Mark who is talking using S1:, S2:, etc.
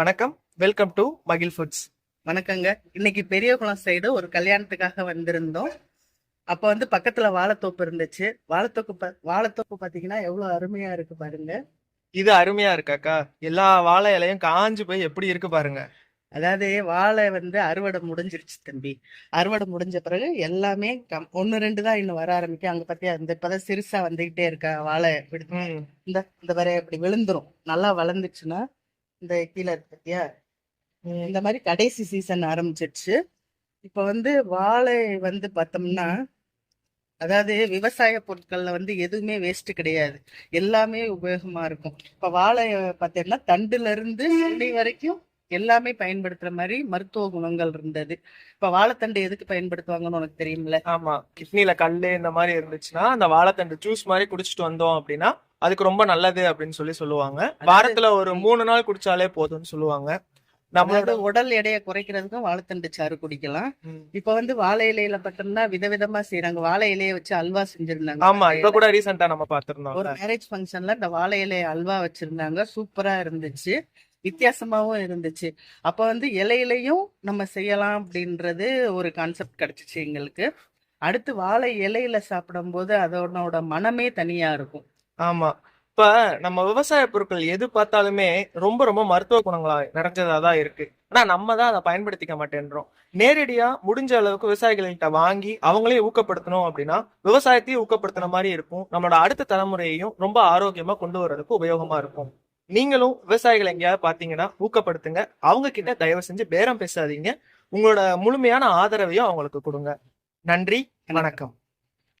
S1: வணக்கம். Welcome to மகிழ் foods
S2: வணக்கங்க. இன்னைக்கு பெரியகுளம் சைடு ஒரு கல்யாணத்துக்காக வந்திருந்தோம். அப்ப வந்து பக்கத்துல வாழைத்தோப்பு இருந்துச்சு. வாழைத்தோப்பு பா- வாழைத்தோப்பு பாத்தீங்கன்னா எவ்வளவு அருமையா இருக்கு பாருங்க.
S1: இது அருமையா இருக்காக்கா எல்லா வாழை இலையும் காஞ்சு போய் எப்படி இருக்கு பாருங்க.
S2: அதாவது வாழை வந்து அறுவடை முடிஞ்சிருச்சு தம்பி. அறுவடை முடிஞ்ச பிறகு எல்லாமே கம் ஒன்னு ரெண்டு தான் இன்னும் வர ஆரம்பிக்கும். அங்க பத்தியா இந்த இப்பதான் சிறுசா வந்துகிட்டே இருக்கா வாழை
S1: ம்,
S2: இந்த இந்த வரை இப்படி விழுந்துரும். நல்லா வளர்ந்துச்சுன்னா இந்த கீழே இருக்கு பத்தியா. இந்த மாதிரி கடைசி சீசன் ஆரம்பிச்சிருச்சு. இப்ப வந்து வாழை வந்து பார்த்தோம்னா அதாவது விவசாய பொருட்கள்ல வந்து எதுவுமே வேஸ்ட் கிடையாது. எல்லாமே உபயோகமா இருக்கும். இப்ப வாழை பார்த்தீங்கன்னா தண்டுல இருந்து சுண்டி வரைக்கும் எல்லாமே பயன்படுத்துற மாதிரி மருத்துவ குணங்கள் இருந்தது. இப்ப வாழைத்தண்டு எதுக்கு பயன்படுத்துவாங்கன்னு உனக்கு தெரியும்ல?
S1: ஆமா. கிட்னில கல்லு இந்த மாதிரி இருந்துச்சுன்னா அந்த வாழைத்தண்டு ஜூஸ் மாதிரி குடிச்சிட்டு வந்தோம் அப்படின்னா அதுக்கு ரொம்ப நல்லது அப்படின்னு சொல்லி சொல்லுவாங்க. வாரத்துல ஒரு மூணு நாள் குடிச்சாலே போதும்னு சொல்லுவாங்க. நம்மளோட
S2: உடல் எடையை குறைக்கிறதுக்கும் வாழைத்தண்டு சாறு குடிக்கலாம். இப்ப வந்து வாழை இலையில பார்த்தோம்னா விதவிதமா செய்யறாங்க வாழை இலையை வச்சு அல்வா செஞ்சிருந்தாங்க.
S1: ஆமா இப்ப கூட ரீசெண்டா நம்ம பாத்திருந்தோம்
S2: ஒரு மேரேஜ் ஃபங்க்ஷன்ல இந்த வாழை இலை அல்வா வச்சிருந்தாங்க. சூப்பரா இருந்துச்சு. வித்தியாசமாவும் இருந்துச்சு. அப்ப வந்து இலையிலையும் நம்ம செய்யலாம் அப்படின்றது ஒரு கான்செப்ட் கிடைச்சிச்சு எங்களுக்கு. அடுத்து வாழை இலையில சாப்பிடும்போது அதோட மனமே தனியா இருக்கும்.
S1: ஆமா. இப்ப நம்ம விவசாய பொருட்கள் எது பார்த்தாலுமே ரொம்ப ரொம்ப மருத்துவ குணங்களா நிறைஞ்சதா தான் இருக்கு. ஆனா நம்ம தான் அதை பயன்படுத்திக்க மாட்டேன்றோம். நேரடியா முடிஞ்ச அளவுக்கு விவசாயிகள்கிட்ட வாங்கி அவங்களையும் ஊக்கப்படுத்தணும் அப்படின்னா விவசாயத்தையும் ஊக்கப்படுத்துன மாதிரி இருக்கும். நம்மளோட அடுத்த தலைமுறையையும் ரொம்ப ஆரோக்கியமா கொண்டு வர்றதுக்கு உபயோகமா இருக்கும். நீங்களும் விவசாயிகள் எங்கேயாவது பாத்தீங்கன்னா ஊக்கப்படுத்துங்க. அவங்க கிட்ட தயவு செஞ்சு பேரம் பேசாதீங்க. உங்களோட முழுமையான ஆதரவையும் அவங்களுக்கு கொடுங்க. நன்றி வணக்கம்.